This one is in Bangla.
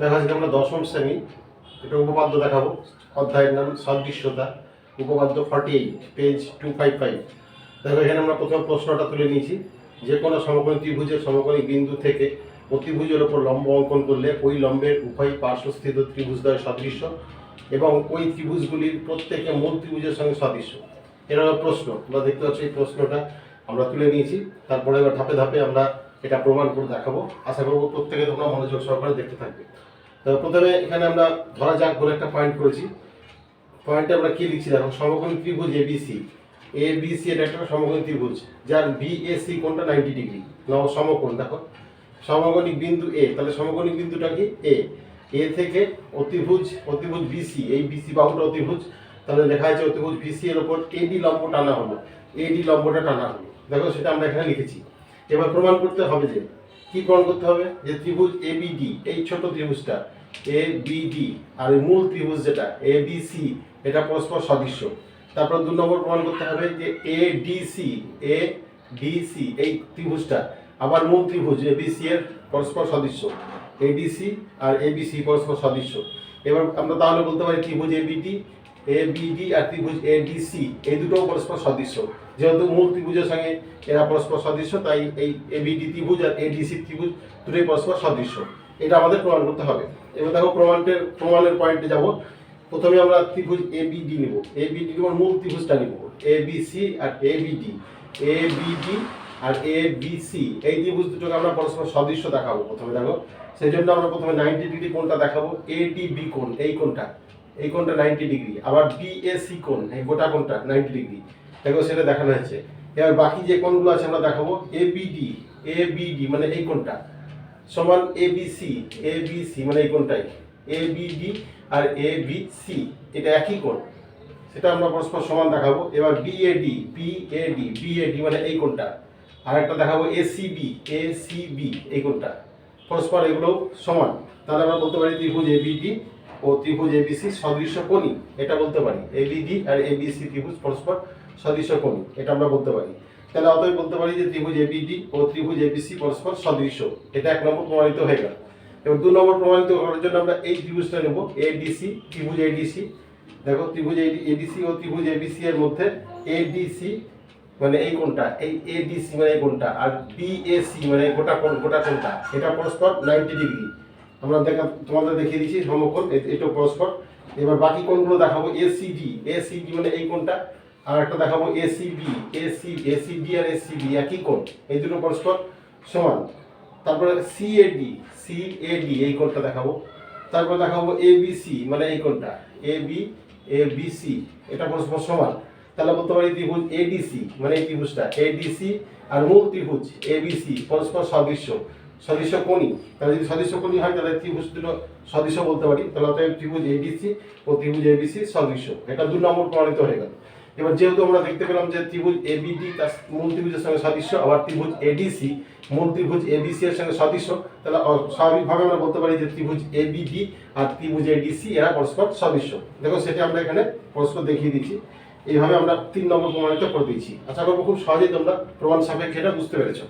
দেখা যাচ্ছে আমরা দশম শ্রেণি এটা উপপাদ্য দেখাবো। অধ্যায়ের নাম সদৃশ্যতা, উপপাদ্য forty eight page two five five দেখো, এখানে আমরা প্রথম প্রশ্নটা তুলে নিয়েছি। যে কোনো সমকোণী ত্রিভুজের সমকোণী বিন্দু থেকে অতিভুজের ওপর লম্ব অঙ্কন করলে ওই লম্বের উভয় পার্শ্বস্থিত ত্রিভুজদ্বয় সদৃশ্য এবং ওই ত্রিভুজগুলির প্রত্যেকে মূল ত্রিভুজের সঙ্গে সদৃশ্য। এটা হলো প্রশ্ন। তোমরা দেখতে পাচ্ছ এই প্রশ্নটা আমরা তুলে নিয়েছি। তারপরে এবার ধাপে ধাপে আমরা এটা প্রমাণ করে দেখাবো। আশা করব প্রত্যেকে তোমরা মনোযোগ সহকারে দেখতে থাকবে। তো প্রথমে এখানে আমরা ধরা যাক বলে একটা পয়েন্ট করেছি। পয়েন্টে আমরা কি লিখছি? দেখো, সমকোণী ত্রিভুজ এ বিসি এটা একটা সমকোণী ত্রিভুজ, যার বিএসি কোনটা নাইনটি ডিগ্রি নব সমকোণ, দেখো। সমকোণিক বিন্দু এ তাহলে সমকোণিক বিন্দুটা কি? এ এ থেকে অতিভুজ অতিভুজ বিসি এই বিসি বাহুটা অতিভুজ। তাহলে লেখা আছে অতিভুজ বিসি এর উপর এডি লম্ব টানা হলো। এডি লম্বটা টানা হলো। দেখো, সেটা আমরা এখানে লিখেছি। এবার প্রমাণ করতে হবে যে, কি প্রমাণ করতে হবে? যে ত্রিভুজ এবিডি এই ছোট ত্রিভুজটা এ বিডি আর মূল ত্রিভুজ যেটা এ বিসি এটা পরস্পর সদৃশ্য। তারপর দু নম্বর প্রমাণ করতে হবে যে এ ডিসি এ ডিসি এই ত্রিভুজটা আবার মূল ত্রিভুজ এ বি সি এর পরস্পর সদৃশ্য। এডিসি আর এবিসি পরস্পর সদৃশ্য। এবার আমরা তাহলে বলতে পারি ত্রিভুজ এ এবিডি এ বিডি আর ত্রিভুজ এডিসি এই দুটো পরস্পর সদৃশ্য। যেহেতু মূল ত্রিভুজের সঙ্গে এরা পরস্পর সদৃশ্য, তাই এই এবিডি ত্রিভুজ আর এডিসি ত্রিভুজ দুটোই পরস্পর সদৃশ্য। এটা আমাদের প্রমাণ করতে হবে। এবার দেখো প্রমাণের প্রমাণের পয়েন্টে যাব। প্রথমে আমরা ত্রিভুজ এ বিডি নিব। এ বিডি নিব, মূল ত্রিভুজটা নিব। এ বিসি আর এ বিডি এ বিডি আর এ বিসি এই ত্রিভুজ দুটোকে আমরা পরস্পর সদৃশ্য দেখাবো প্রথমে, দেখো। সেই জন্য আমরা প্রথমে নাইনটি ডিগ্রি কোণটা দেখাবো। এ ডি বি কোণ, এই কোণটা। এই কোণটা নাইনটি ডিগ্রি আবার বিএসি কোণ, এই গোটা কোণটা নাইনটি ডিগ্রি দেখো সেটা দেখানো হয়েছে। এবার বাকি যে কোণগুলো আছে আমরা দেখাবো। এ বিডি এ বিডি মানে এই কোণটা। সমান এ বিসি এ বিসি মানে এই কোণটাই। এ বিডি আর এ সি এটা একই কোণ। সেটা আমরা পরস্পর সমান দেখাবো। এবার বিএডি বিএডি বিএডি মানে এই কোণটা। আর একটা দেখাবো এসিবি এসিবি এই কোণটা। পরস্পর এগুলো সমান। তাহলে আমরা বলতে পারি ত্রিভুজ এবিডি ও ত্রিভুজ এবিসি সদৃশ্য কোণী এটা বলতে পারি এবিডি আর এবিসি ত্রিভুজ পরস্পর সদৃশ্য কোণী এটা আমরা বলতে পারি তাহলে অতএব বলতে পারি যে ত্রিভুজ এবিডি ও ত্রিভুজ এবিসি পরস্পর সদৃশ্য এটা এক নম্বর প্রমাণিত হয়ে গেল এবার দু নম্বর প্রমাণিত করার জন্য আমরা এই ত্রিভুজটা নেব এডিসি ত্রিভুজ এডিসি দেখো ত্রিভুজ এডিসি ও ত্রিভুজ এবিসি এর মধ্যে এডিসি মানে এই কোনটা এই এডিসি মানে এই কোনটা আর বিএসি মানে গোটা কোণ গোটা কোনটা এটা পরস্পর নাইনটি ডিগ্রি আমরা দেখা, তোমাদের দেখিয়ে দিচ্ছি সমকোণ এটা পরস্পর। এবার বাকি কোণগুলো দেখাবো এসিডি এসিডি মানে এই কোণটা, আর একটা দেখাবো এসিবি এসি এসিডি আর এ সি এসিবি একই কোণ। এই দুটো পরস্পর সমান। তারপরে সিএডি সিএডি এই কোণটা দেখাবো। তারপর দেখাবো এবিসি মানে এই কোণটা। এবি এবিসি এটা পরস্পর সমান। তাহলে বলতে পারি ত্রিভুজ এডিসি মানে এই ত্রিভুজটা। এডিসি আর মূল ত্রিভুজ এবিসি পরস্পর সদৃশ্য। সদৃশ্য কোণী। তাহলে যদি সদৃশ্য কোণী হয়, তাহলে ত্রিভুজ দুটো সদৃশ্য বলতে পারি। তাহলে অতএব ত্রিভুজ এডিসি ও ত্রিভুজ এবিসি সদৃশ্য এটা দু নম্বর প্রমাণিত হয়ে গেল। এবার যেহেতু আমরা দেখতে পেলাম যে ত্রিভুজ এবিডি তার মূল ত্রিভুজের সঙ্গে সদৃশ্য আবার ত্রিভুজ এডিসি মূল ত্রিভুজ এবিসি এর সঙ্গে সদৃশ্য তাহলে স্বাভাবিকভাবে আমরা বলতে পারি যে ত্রিভুজ এবিডি আর ত্রিভুজ এডিসি এরা পরস্পর সদৃশ্য দেখো, সেটা আমরা এখানে পরস্পর দেখিয়ে দিচ্ছি। এইভাবে আমরা তিন নম্বর প্রমাণিত করে দিয়েছি। আশা করব খুব সহজেই তোমরা প্রমাণ সাপেক্ষে এটা বুঝতে পেরেছ।